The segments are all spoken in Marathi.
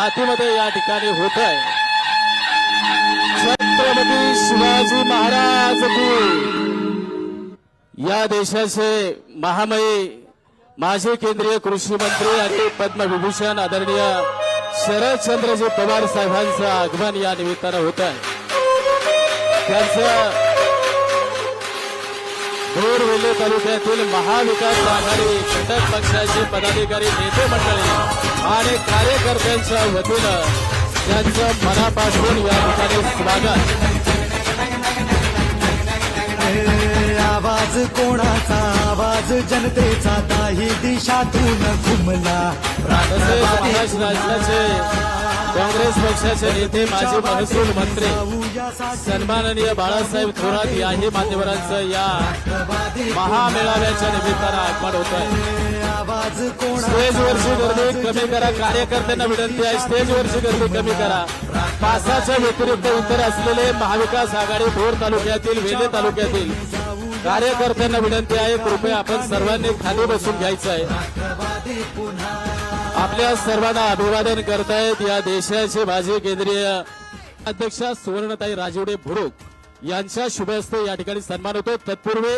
हातीमध्ये या ठिकाणी होत आहे छत्रपती शिवाजी महाराज की. या देशाचे महामयी माजी केंद्रीय कृषी मंत्री आणि पद्मविभूषण आदरणीय शरदचंद्रजी पवार साहेबांचं आगमन या निमित्तानं होत आहे त्यांचं बोरवेले तालुक्यातील महाविकास आघाडी घटक पक्षाचे पदाधिकारी नेते मंडळी आणि कार्यकर्त्यांच्या वतीनं त्यांचं मनापासून या ठिकाणी स्वागत. हे आवाज कोणाचा? आवाज जनतेचा. काही दिशातून घुमला. तसेच महाराष्ट्र राज्याचे काँग्रेस पक्षाचे नेते माजी महसूल मंत्री सन्माननीय बाळासाहेब थोरात याही मान्यवरांचं या महामेळाव्याच्या निमित्तानं आगमन होत आहे स्टेजवरची गर्दी कमी करा कार्यकर्त्यांना विनंती आहे स्टेजवरची गर्दी कमी करा. पासाच्या व्यतिरिक्त उत्तर असलेले महाविकास आघाडी भोर तालुक्यातील वेले तालुक्यातील कार्यकर्त्यांना विनंती आहे कृपया आपण सर्वांनी खाली बसून घ्यायचं आहे. आपल्या सर्वांना अभिवादन करतायत या देशाचे माजी केंद्रीय अध्यक्षा सुवर्णताई राजवडे भुरुक यांच्या शुभ हस्ते या ठिकाणी सन्मान होतो तत्पूर्वी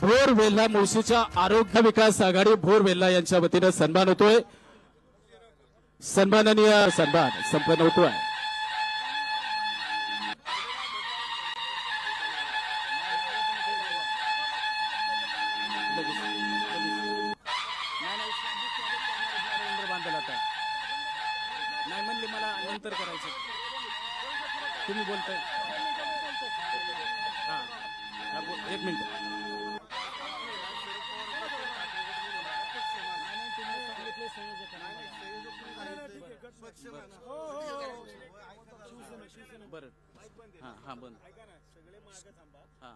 भोर वेल्हा मुळशीच्या आरोग्य विकास आघाडी भोर वेल्हा यांच्या वतीनं सन्मान होतोय. सन्माननीय सन्मान संपन्न होतोय. नाही म्हणले मला नंतर करायचं. तुम्ही बोलताय. हा. बोल- एक मिनिट. बरं. हा हा बंद हा.